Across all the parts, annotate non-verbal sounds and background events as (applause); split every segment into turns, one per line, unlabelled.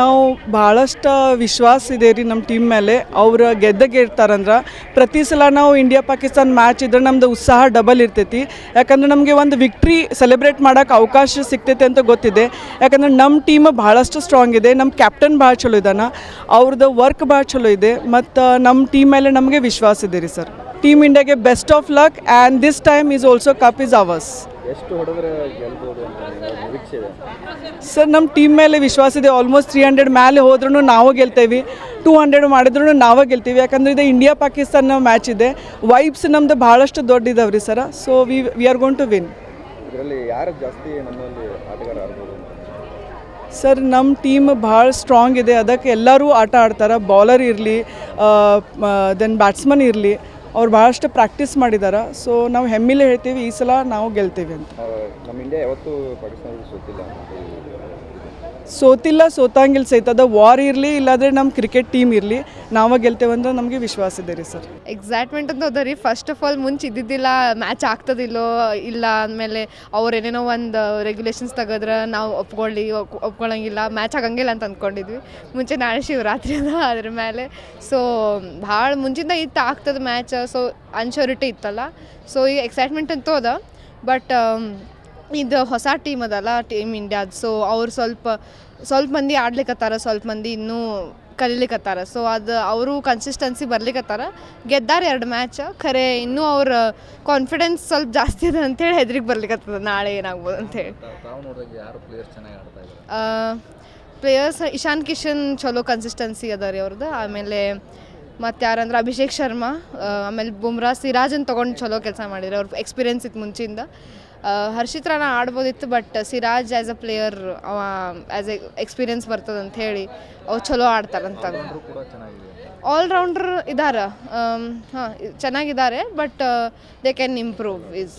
ನಾವು ಭಾಳಷ್ಟು ವಿಶ್ವಾಸ ಇದೆ ರೀ ನಮ್ಮ ಟೀಮ್ ಮೇಲೆ. ಅವ್ರು ಗೆದ್ದಾಗ ಇರ್ತಾರಂದ್ರೆ ಪ್ರತಿ ಸಲ ನಾವು ಇಂಡಿಯಾ ಪಾಕಿಸ್ತಾನ ಮ್ಯಾಚ್ ಇದ್ರೆ ನಮ್ದು ಉತ್ಸಾಹ ಡಬಲ್ ಇರ್ತೈತಿ. ಯಾಕಂದ್ರೆ ನಮಗೆ ಒಂದು ವಿಕ್ಟ್ರಿ ಸೆಲೆಬ್ರೇಟ್ ಮಾಡೋಕೆ ಅವಕಾಶ ಸಿಗ್ತೈತೆ ಅಂತ ಗೊತ್ತಿದೆ. ಯಾಕಂದ್ರೆ ನಮ್ಮ ಟೀಮ್ ಭಾಳಷ್ಟು ಸ್ಟ್ರಾಂಗ್ ಇದೆ. ನಮ್ಮ ಕ್ಯಾಪ್ಟನ್ ಭಾಳ ಚಲೋ ಇದ್ದಾನ ಅವ್ರದ್ದು ವರ್ಕ್ ಭಾಳ ಚಲೋ ಇದೆ. ಮತ್ತು ನಮ್ಮ ಟೀಮ್ ಮೇಲೆ ನಮಗೆ ವಿಶ್ವಾಸ ಇದೆ ರೀ ಸರ್. ಟೀಮ್ ಇಂಡಿಯಾಗೆ best of luck and this time is also cup is ours
ಎಷ್ಟು ಹೊಡೆದ್ರೆ ಗೆಲ್ಬೋದು ಅಂತ ನಿಮ್ಗೆ ನಿರೀಕ್ಷೆ ಇದೆ?
ಸರ್ ನಮ್ಮ ಟೀಮ್ ಮೇಲೆ ವಿಶ್ವಾಸ ಇದೆ. ಆಲ್ಮೋಸ್ಟ್ ತ್ರೀ ಹಂಡ್ರೆಡ್ ಮೇಲೆ ಹೋದ್ರೂ ನಾವು ಗೆಲ್ತೇವೆ. ಟೂ ಹಂಡ್ರೆಡ್ ಮಾಡಿದ್ರೂ ನಾವೇ ಗೆಲ್ತೀವಿ. ಯಾಕಂದ್ರೆ ಇದು ಇಂಡಿಯಾ ಪಾಕಿಸ್ತಾನ ಮ್ಯಾಚ್ ಇದೆ. ವೈಬ್ಸ್ ನಮ್ದು ಭಾಳಷ್ಟು ದೊಡ್ಡ ರೀ sir. So we we are going to win
ಇದರಲ್ಲಿ ಯಾರು ಜಾಸ್ತಿ ನಮ್ಮಲ್ಲಿ ಆಟಗಾರ ಆಡ್ಬೋದು
ಸರ್ ನಮ್ಮ ಟೀಮ್ ಭಾಳ ಸ್ಟ್ರಾಂಗ್ ಇದೆ. ಅದಕ್ಕೆ ಎಲ್ಲರೂ ಆಟ ಆಡ್ತಾರೆ. ಬೌಲರ್ ಇರಲಿ ದೆನ್ ಬ್ಯಾಟ್ಸ್ಮನ್ ಇರಲಿ. ಅವ್ರು ಭಾಳಷ್ಟು ಪ್ರಾಕ್ಟೀಸ್ ಮಾಡಿದ್ದಾರೆ ಸೊ ನಾವು ಹೆಮ್ಮಿಲೆ ಹೇಳ್ತೀವಿ, ಈ ಸಲ ನಾವು ಗೆಲ್ತೀವಿ ಅಂತ.
ನಮ್ಮ ಇಂಡಿಯಾ ಯಾವತ್ತೂ ಪಾಕಿಸ್ತಾನ ಸೋತಿಲ್ಲ
ಸೋತಿಲ್ಲ, ಸೋತಂಗಿಲ್ಲ ಸೈತದ ವಾರ್ ಇರಲಿ, ಇಲ್ಲಾಂದರೆ ನಮ್ಮ ಕ್ರಿಕೆಟ್ ಟೀಮ್ ಇರಲಿ. ನಾವೇ ಗೆಲ್ತೇವಂದ್ರೆ ನಮಗೆ ವಿಶ್ವಾಸ ಇದೆ ರೀ ಸರ್.
ಎಕ್ಸೈಟ್ಮೆಂಟ್ ಅಂತ ಅದ ರೀ. ಫಸ್ಟ್ ಆಫ್ ಆಲ್ ಮುಂಚೆ ಇದ್ದಿದ್ದಿಲ್ಲ ಮ್ಯಾಚ್ ಆಗ್ತದಿಲ್ಲೋ ಇಲ್ಲ ಅಂದಮೇಲೆ ಅವ್ರು ಏನೇನೋ ಒಂದು ರೆಗ್ಯುಲೇಷನ್ಸ್ ತೆಗೆದ್ರೆ ನಾವು ಒಪ್ಕೊಳ್ಳಿ, ಒಪ್- ಒಪ್ಕೊಳ್ಳಂಗಿಲ್ಲ ಮ್ಯಾಚ್ ಆಗಂಗಿಲ್ಲ ಅಂತ ಅಂದ್ಕೊಂಡಿದ್ವಿ. ಮುಂಚೆ ನಾಳೆ ಶಿವರಾತ್ರಿ ಅದ, ಅದ್ರ ಮೇಲೆ ಸೊ ಭಾಳ ಮುಂಚಿಂದ ಇತ್ತು ಆಗ್ತದೆ ಮ್ಯಾಚ್ ಸೊ ಅನ್ಶೂರಿಟಿ ಇತ್ತಲ್ಲ. ಸೊ ಈ ಎಕ್ಸೈಟ್ಮೆಂಟ್ ಅಂತೂ ಅದ. ಬಟ್ ಇದು ಹೊಸ ಟೀಮ್ ಅದಲ್ಲ ಟೀಮ್ ಇಂಡಿಯಾದ ಸೊ ಅವ್ರು ಸ್ವಲ್ಪ ಸ್ವಲ್ಪ ಮಂದಿ ಆಡ್ಲಿಕ್ಕತ್ತಾರ ಸ್ವಲ್ಪ ಮಂದಿ ಇನ್ನೂ ಕಲೀಲಿಕ್ಕತ್ತಾರ ಸೊ ಅದು ಅವರು ಕನ್ಸಿಸ್ಟೆನ್ಸಿ ಬರ್ಲಿಕ್ಕತ್ತಾರ ಗೆದ್ದಾರ ಎರಡು ಮ್ಯಾಚ್ ಖರೆ ಇನ್ನೂ ಅವ್ರ ಕಾನ್ಫಿಡೆನ್ಸ್ ಸ್ವಲ್ಪ ಜಾಸ್ತಿ ಅದ ಅಂತೇಳಿ ಹೆದ್ರಿಗೆ ಬರ್ಲಿಕ್ಕತ್ತದ ನಾಳೆ ಏನಾಗ್ಬೋದು ಅಂತೇಳಿ.
ಪ್ಲೇಯರ್ಸ್
ಇಶಾನ್ ಕಿಶನ್ ಚಲೋ ಕನ್ಸಿಸ್ಟೆನ್ಸಿ ಅದ ರೀ ಅವ್ರದ್ದು ಆಮೇಲೆ ಮತ್ತು ಯಾರಂದ್ರೆ ಅಭಿಷೇಕ್ ಶರ್ಮಾ ಆಮೇಲೆ ಬುಮ್ರಾ ಸಿರಾಜನ್ ತೊಗೊಂಡು ಚಲೋ ಕೆಲಸ ಮಾಡಿದ್ರು ಅವ್ರ ಎಕ್ಸ್ಪೀರಿಯನ್ಸ್ ಇತ್ತು ಮುಂಚಿಂದ. Harshit Rana ಆಡ್ಬೋದಿತ್ತು but Siraj as a player ಅವ ಆ್ಯಸ್ ಎ ಎಕ್ಸ್ಪೀರಿಯನ್ಸ್ ಬರ್ತದಂತ ಅಂತ ಹೇಳಿ ಅವ್ರು ಚಲೋ ಆಡ್ತಾರಂತ. ಆಲ್ರೌಂಡರ್ ಇದ್ದಾರೆ ಹಾಂ ಚೆನ್ನಾಗಿದ್ದಾರೆ but they can improve is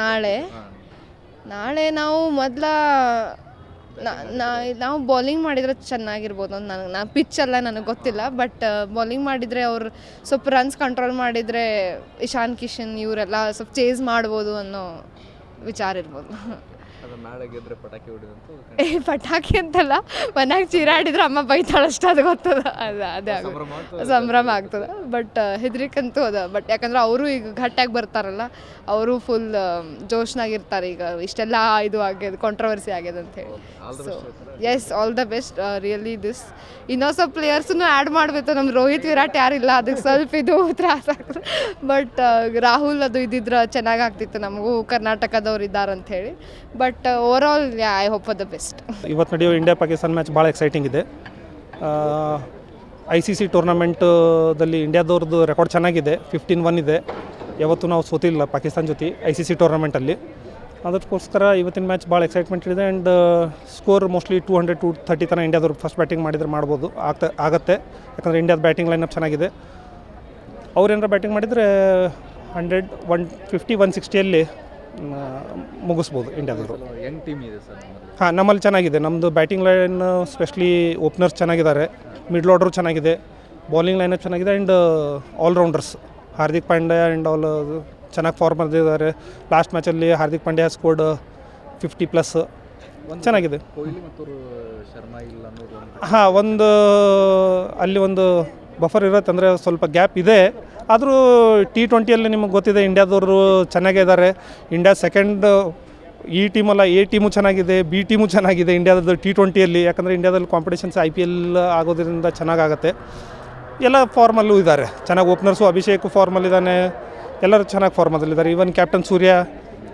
ನಾಳೆ. ನಾಳೆ ನಾವು ಮೊದಲ ನಾವು ಬೌಲಿಂಗ್ ಮಾಡಿದರೆ ಚೆನ್ನಾಗಿರ್ಬೋದು ಅಂತ ನನಗೆ ನಾ ಪಿಚ್ ಎಲ್ಲ ನನಗೆ ಗೊತ್ತಿಲ್ಲ ಬಟ್ ಬೌಲಿಂಗ್ ಮಾಡಿದರೆ ಅವ್ರು ಸ್ವಲ್ಪ ರನ್ಸ್ ಕಂಟ್ರೋಲ್ ಮಾಡಿದರೆ ಇಶಾನ್, ಕಿಶನ್ ಇವರೆಲ್ಲ ಸ್ವಲ್ಪ ಚೇಸ್ ಮಾಡ್ಬೋದು ಅನ್ನೋ ವಿಚಾರ ಇರ್ಬೋದು.
ಪಟಾಕಿ ಹೊಡಿದಂತೂ (laughs)
ಏ ಪಟಾಕಿ ಅಂತಲ್ಲ ಮನ್ಯಾಗ ಚೀರಾಡಿದ್ರೆ ಅಮ್ಮ ಬೈತಾಳಷ್ಟು ಅದು ಗೊತ್ತದ. ಅದು ಅದೇ
ಸಂಭ್ರಮ ಆಗ್ತದ
ಬಟ್ ಹೆದ್ರಿಕಂತೂ ಅದ. ಬಟ್ ಯಾಕಂದ್ರೆ ಅವರು ಈಗ ಘಟ್ಟಾಗಿ ಬರ್ತಾರಲ್ಲ ಅವರು ಫುಲ್ ಜೋಶ್ನಾಗಿರ್ತಾರೆ ಈಗ. ಇಷ್ಟೆಲ್ಲ ಇದು ಆಗ್ಯದ ಕಾಂಟ್ರವರ್ಸಿ ಆಗ್ಯದ ಅಂತ ಹೇಳಿ. So yes all the best really this ಇನ್ನೊಂದು ಸ್ವಲ್ಪ ಪ್ಲೇಯರ್ಸನ್ನು ಆ್ಯಡ್ ಮಾಡಬೇಕು. ನಮ್ಮ ರೋಹಿತ್ ವಿರಾಟ್ ಯಾರಿಲ್ಲ ಅದಕ್ಕೆ ಸ್ವಲ್ಪ ಇದು ತ್ರಾಸ ಆಗ್ತದೆ. ಬಟ್ ರಾಹುಲ್ ಅದು ಇದ್ದಿದ್ರೆ ಚೆನ್ನಾಗಿ ಆಗ್ತಿತ್ತು. ನಮಗೂ ಕರ್ನಾಟಕದವ್ರು ಇದ್ದಾರೆ ಹೇಳಿ. But overall I hope the best
ಇವತ್ತು ನಡೆಯೋ ಇಂಡಿಯಾ ಪಾಕಿಸ್ತಾನ ಮ್ಯಾಚ್ ಭಾಳ ಎಕ್ಸೈಟಿಂಗ್ ಇದೆ. ಐ ಸಿ ಸಿ ಟೂರ್ನಮೆಂಟದಲ್ಲಿ ಇಂಡಿಯಾದವ್ರದ್ದು ರೆಕಾರ್ಡ್ ಚೆನ್ನಾಗಿದೆ ಫಿಫ್ಟೀನ್ ಒನ್ ಇದೆ. ಯಾವತ್ತೂ ನಾವು ಸೋತಿಲ್ಲ ಪಾಕಿಸ್ತಾನ ಜೊತೆ ಐ ಸಿ ಸಿ ಟೂರ್ನಮೆಂಟಲ್ಲಿ ಅದಕ್ಕೋಸ್ಕರ ಇವತ್ತಿನ ಮ್ಯಾಚ್ ಭಾಳ ಎಕ್ಸೈಟ್ಮೆಂಟ್ ಇದೆ and score mostly two hundred to thirty ತನಕ ಇಂಡಿಯಾದವ್ರು ಫಸ್ಟ್ ಬ್ಯಾಟಿಂಗ್ ಮಾಡಿದರೆ ಮಾಡ್ಬೋದು, ಆಗ್ತ, ಆಗುತ್ತೆ. ಯಾಕಂದರೆ ಇಂಡಿಯಾದ ಬ್ಯಾಟಿಂಗ್ ಲೈನಪ್ ಚೆನ್ನಾಗಿದೆ. ಅವ್ರೇನಾರ ಬ್ಯಾಟಿಂಗ್ ಮಾಡಿದರೆ ಹಂಡ್ರೆಡ್ ಒನ್ ಫಿಫ್ಟಿ ಒನ್ ಸಿಕ್ಸ್ಟಿಯಲ್ಲಿ ಮುಗಿಸ್ಬೋದು ಇಂಡಿಯಾದವರು.
ಯಂಗ್ ಟೀಮ್ ಇದೆ ಸರ್ ನಮ್ಮಲ್ಲಿ.
ಹಾಂ ನಮ್ಮಲ್ಲಿ ಚೆನ್ನಾಗಿದೆ. ನಮ್ಮದು ಬ್ಯಾಟಿಂಗ್ ಲೈನ್ ಸ್ಪೆಷಲಿ ಓಪನರ್ಸ್ ಚೆನ್ನಾಗಿದ್ದಾರೆ. ಮಿಡ್ಲ್ ಆರ್ಡರ್ ಚೆನ್ನಾಗಿದೆ. ಬೌಲಿಂಗ್ ಲೈನಪ್ ಚೆನ್ನಾಗಿದೆ and all rounders Hardik Pandya and all ಚೆನ್ನಾಗಿ ಫಾರ್ಮ್ ಇದ್ದಾರೆ last ಮ್ಯಾಚಲ್ಲಿ Hardik Pandya scored fifty plus ಚೆನ್ನಾಗಿದೆ. ಹಾಂ ಒಂದು ಅಲ್ಲಿ ಒಂದು ಬಫರ್ ಇರುತ್ತೆ ಅಂದರೆ ಸ್ವಲ್ಪ ಗ್ಯಾಪ್ ಇದೆ. ಆದರೂ ಟಿ ಟ್ವೆಂಟಿಯಲ್ಲಿ ನಿಮಗೆ ಗೊತ್ತಿದೆ, ಇಂಡಿಯಾದವರು ಚೆನ್ನಾಗೇ ಇದ್ದಾರೆ ಇಂಡಿಯಾ ಸೆಕೆಂಡ್ ಈ ಟೀಮಲ್ಲ ಎ ಟೀಮು ಚೆನ್ನಾಗಿದೆ ಬಿ ಟೀಮು ಚೆನ್ನಾಗಿದೆ ಇಂಡ್ಯಾದ ಟಿ ಟ್ವೆಂಟಿಯಲ್ಲಿ ಯಾಕಂದರೆ ಇಂಡಿಯಾದಲ್ಲಿ ಕಾಂಪಿಟೇಷನ್ಸ್ ಐ ಪಿ ಎಲ್ ಆಗೋದ್ರಿಂದ ಚೆನ್ನಾಗಾಗತ್ತೆ. ಎಲ್ಲ ಫಾರ್ಮಲ್ಲೂ ಇದ್ದಾರೆ ಚೆನ್ನಾಗಿ ಓಪನರ್ಸು ಅಭಿಷೇಕ್ ಫಾರ್ಮಲ್ಲಿದ್ದಾನೆ ಎಲ್ಲರೂ ಚೆನ್ನಾಗಿ ಫಾರ್ಮದಲ್ಲಿದ್ದಾರೆ ಈವನ್ ಕ್ಯಾಪ್ಟನ್ ಸೂರ್ಯ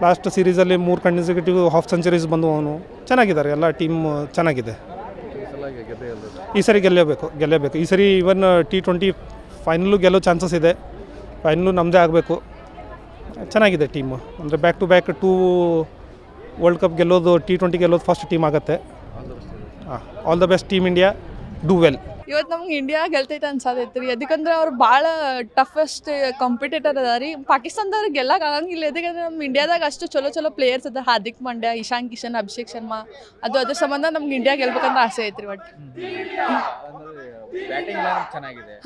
ಲಾಸ್ಟ್ ಸೀರೀಸಲ್ಲಿ ಮೂರು ಕನ್ಸಿಕ್ಯೂಟಿವ್ ಹಾಫ್ ಸೆಂಚುರೀಸ್ ಬಂದು ಅವನು ಚೆನ್ನಾಗಿದ್ದಾರೆ. ಎಲ್ಲ ಟೀಮ್ ಚೆನ್ನಾಗಿದೆ.
ಈ
ಸರಿ ಗೆಲ್ಲಬೇಕು ಗೆಲ್ಲಬೇಕು. ಈ ಸರಿ ಇವನ್ ಟಿ ಟ್ವೆಂಟಿ ಫೈನಲ್ಲು ಗೆಲ್ಲೋ ಚಾನ್ಸಸ್ ಇದೆ. ಫೈನಲ್ಲು ನಮ್ಮದೇ ಆಗಬೇಕು. ಚೆನ್ನಾಗಿದೆ ಟೀಮು ಅಂದರೆ back to back two world cup ಗೆಲ್ಲೋದು ಟಿ ಟ್ವೆಂಟಿ ಗೆಲ್ಲೋದು ಫಸ್ಟ್ ಟೀಮ್ ಆಗುತ್ತೆ. ಹಾಂ all the best team India do well
ಇವತ್ತು ನಮ್ಗೆ ಇಂಡಿಯಾ ಗೆಲ್ತೈತೆ ಅನ್ಸತೈತೆ ರೀ ಅದಕ್ಕಂದ್ರೆ ಅವ್ರು ಭಾಳ ಟಫೆಸ್ಟ್ ಕಾಂಪಿಟೇಟರ್ ಅದ ರೀ ಪಾಕಿಸ್ತಾನದವ್ರು ಗೆಲ್ಲಕ್ಕೆ ಆಗಂಗಿಲ್ಲ. ಯಾಕಂದ್ರೆ ನಮ್ಮ ಇಂಡಿಯಾದಾಗ ಅಷ್ಟು ಚಲೋ ಚಲೋ ಪ್ಲೇಯರ್ಸ್ ಅದ ಹಾರ್ದಿಕ್ ಪಾಂಡ್ಯ ಇಶಾನ್ ಕಿಶನ್ ಅಭಿಷೇಕ್ ಶರ್ಮಾ. ಅದು ಅದ್ರ ಸಂಬಂಧ ನಮ್ಗೆ ಇಂಡಿಯಾ ಗೆಲ್ಬೇಕಂತ ಆಸೆ ಐತ್ರಿ ಒಟ್ಟು.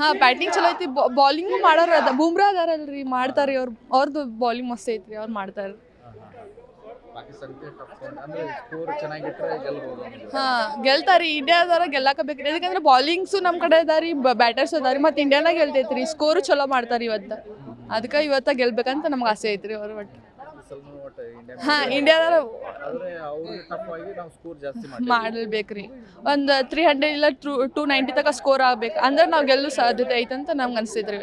ಹಾ ಬ್ಯಾಟಿಂಗ್ ಚಲೋ ಐತಿ. ಬಾಲಿಂಗು ಮಾಡೋರು ಅದ ಬೂಮ್ರಾ ಅದಾರಲ್ರಿ. ಮಾಡ್ತಾರೆ ಅವ್ರು ಅವ್ರದ್ದು ಬಾಲಿಂಗ್ ಮಸ್ತ್ ಐತ್ರಿ. ಅವ್ರು ಮಾಡ್ತಾರೆ. ಹಾ ಗೆಲ್ತಾರಿ. ಇಂಡಿಯಾದವ್ರ ಗೆಲ್ಲಾಕ ಬೇಕ್ರಿ ಯಾಕಂದ್ರೆ ಬಾಲಿಂಗ್ಸು ನಮ್ಮ ಕಡೆ ಅದಾರಿ ಬ್ಯಾಟರ್ಸ್ ಅದಾರಿ ಮತ್ತೆ ಇಂಡಿಯಾನ ಗೆಲ್ತೈತ್ರಿ. ಸ್ಕೋರು ಚಲೋ ಮಾಡ್ತಾರಿ ಇವತ್ತು. ಅದಕ್ಕೆ ಇವತ್ತ ಗೆಲ್ಬೇಕಂತ ನಮ್ಗೆ ಆಸೆ ಐತ್ರಿ ಅವ್ರ ಒಟ್ಟು. ಹಾ ಇಂಡಿಯಾದವ್ರ ಮಾಡಲ್ಬೇಕ್ರಿ ಒಂದು ತ್ರೀ ಹಂಡ್ರೆಡ್ ಇಲ್ಲ ಟೂ ಟೂ ನೈಂಟಿ ತನಕ ಸ್ಕೋರ್ ಆಗ್ಬೇಕು. ಅಂದ್ರೆ ನಾವು ಗೆಲ್ಲೋ ಸಾಧ್ಯತೆ ಐತಂತ ನಮ್ಗೆ ಅನ್ಸೈತ್ರಿ.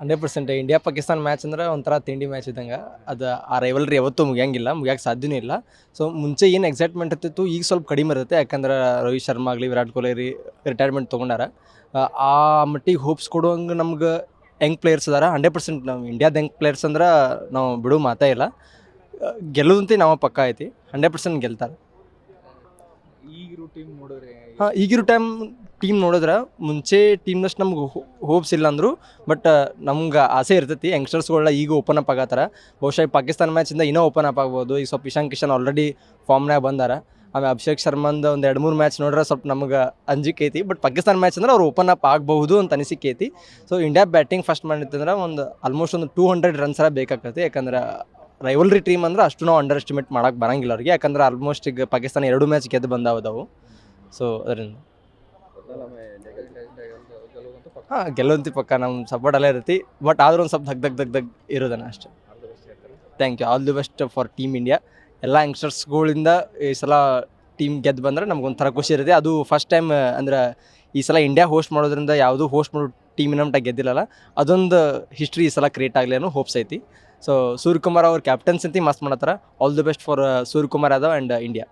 Hundred percent India Pakistan match ಅಂದ್ರೆ ಒಂಥರ ತಿಂಡಿ ಮ್ಯಾಚ್ ಇದ್ದಂಗೆ. ಅದು ಆ ರೈವಲ್ರಿ ಯಾವತ್ತೂ ಮುಗಿಯಂಗಿಲ್ಲ ಮುಗಿಯಕ್ಕೆ ಸಾಧ್ಯನೂ ಇಲ್ಲ. ಸೊ ಮುಂಚೆ ಏನು ಎಕ್ಸೈಟ್ಮೆಂಟ್ ಇರ್ತಿತ್ತು ಈಗ ಸ್ವಲ್ಪ ಕಡಿಮೆ ಇರುತ್ತೆ. ಯಾಕಂದ್ರೆ ರೋಹಿತ್ ಶರ್ಮಾ ಆಗಲಿ ವಿರಾಟ್ ಕೊಹ್ಲಿ ರಿಟೈರ್ಮೆಂಟ್ ತೊಗೊಂಡಾರ. ಆ, ಮಟ್ಟಿಗೆ ಹೋಪ್ಸ್ ಕೊಡುವಂಗೆ ನಮ್ಗೆ ಯಂಗ್ ಪ್ಲೇಯರ್ಸ್ ಅದಾರ. ಹಂಡ್ರೆಡ್ ಪರ್ಸೆಂಟ್ ನಾವು ಇಂಡಿಯಾದ ಯಂಗ್ ಪ್ಲೇಯರ್ಸ್ ಅಂದ್ರೆ ನಾವು ಬಿಡು ಮಾತೇ ಇಲ್ಲ. ಗೆಲ್ಲೋದಂತೆ ನಾವು ಪಕ್ಕ ಐತಿ. ಹಂಡ್ರೆಡ್ ಪರ್ಸೆಂಟ್ ಗೆಲ್ತಾರೆ.
ಟೀಮ್
ಹಾಂ, ಈಗಿರೋ ಟೈಮ್ ಟೀಮ್ ನೋಡಿದ್ರೆ ಮುಂಚೆ ಟೀಮ್ನಷ್ಟು ನಮ್ಗೆ ಹೋಪ್ಸ್ ಇಲ್ಲ ಅಂದರು ಬಟ್ ನಮ್ಗೆ ಆಸೆ ಇರ್ತೈತಿ. ಯಂಗ್ಸ್ಟರ್ಸ್ಗಳನ್ನ ಈಗ ಓಪನ್ ಅಪ್ ಆಗತ್ತಾರ. ಬಹುಶಃ ಪಾಕಿಸ್ತಾನ ಮ್ಯಾಚಿಂದ ಇನ್ನೂ ಓಪನ್ ಅಪ್ ಆಗ್ಬೋದು. ಈಗ ಸ್ವಲ್ಪ ಇಶಾಂತ್ ಕಿಶನ್ ಆಲ್ರೆಡಿ ಫಾರ್ಮ್ನಾಗ ಬಂದಾರ. ಆಮೇಲೆ ಅಭಿಷೇಕ್ ಶರ್ಮಂದ ಒಂದು ಎರಡು ಮೂರು ಮ್ಯಾಚ್ ನೋಡ್ರೆ ಸ್ವಲ್ಪ ನಮ್ಗೆ ಅಂಜಿಕೆ ಐತಿ ಬಟ್ ಪಾಕಿಸ್ತಾನ ಮ್ಯಾಚ್ ಅಂದ್ರೆ ಅವ್ರು ಓಪನ್ ಅಪ್ ಆಗಬಹುದು ಅಂತ ಅನಿಸಿಕೆ ಐತಿ ಸೊ ಇಂಡಿಯಾ ಬ್ಯಾಟಿಂಗ್ ಫಸ್ಟ್ ಮಾಡಿತ್ತಂದ್ರೆ ಒಂದು ಆಲ್ಮೋಸ್ಟ್ ಒಂದು ಟೂ ಹಂಡ್ರೆಡ್ ರನ್ಸರ ಬೇಕಾಗ್ತೈತಿ. ಯಾಕಂದ್ರೆ ರೈವಲ್ರಿ ಟೀಮ್ ಅಂದ್ರೆ ಅಷ್ಟು ನಾವು ಅಂಡರ್ ಎಸ್ಟಿಮೇಟ್ ಮಾಡೋಕೆ ಬರಂಗಿಲ್ಲ ಅವ್ರಿಗೆ. ಯಾಕಂದ್ರೆ ಆಲ್ಮೋಸ್ಟ್ ಈಗ ಪಾಕಿಸ್ತಾನ ಎರಡು ಮ್ಯಾಚ್ ಗೆದ್ದು ಬಂದಾವದವು. ಸೊ ಅದರಿಂದ. ಹಾಂ, ಗೆಲ್ಲೋಂತಿ ಪಕ್ಕ. ನಮ್ಮ ಸಪೋರ್ಟ್ ಅಲ್ಲೇ ಇರುತ್ತೆ. ಬಟ್ ಆದರೂ ಒಂದು ಸ್ವಲ್ಪ ದಗ್ ಧಗ್ ದಗ್ ದಗ್ ಇರೋದನ್ನ ಅಷ್ಟೇ. Thank you all the best for team India ಎಲ್ಲ ಯಂಗ್ಸ್ಟರ್ಸ್ಗಳಿಂದ ಈ ಸಲ ಟೀಮ್ ಗೆದ್ದು ಬಂದ್ರೆ ನಮ್ಗೊಂಥರ ಖುಷಿ ಇರುತ್ತೆ. ಅದು ಫಸ್ಟ್ ಟೈಮ್ ಅಂದ್ರೆ ಈ ಸಲ ಇಂಡಿಯಾ ಹೋಸ್ಟ್ ಮಾಡೋದ್ರಿಂದ ಯಾವುದೂ ಹೋಸ್ಟ್ ಮಾಡೋ ಟೀಮಿನ ಮಟ್ಟ ಗೆದ್ದಿಲ್ಲಲ್ಲ, ಅದೊಂದು ಹಿಸ್ಟ್ರಿ ಈ ಸಲ ಕ್ರಿಯೇಟ್ ಆಗಲಿ ಅನ್ನೋ ಹೋಪ್ಸ್ ಐತಿ. ಸೊ ಸೂರ್ಯಕುಮಾರ್ ಅವ್ರ ಕ್ಯಾಪ್ಟನ್ಸ್ ಮಸ್ತ್ ಮಾಡತ್ತಾರ all the best for Suryakumar Yadav and India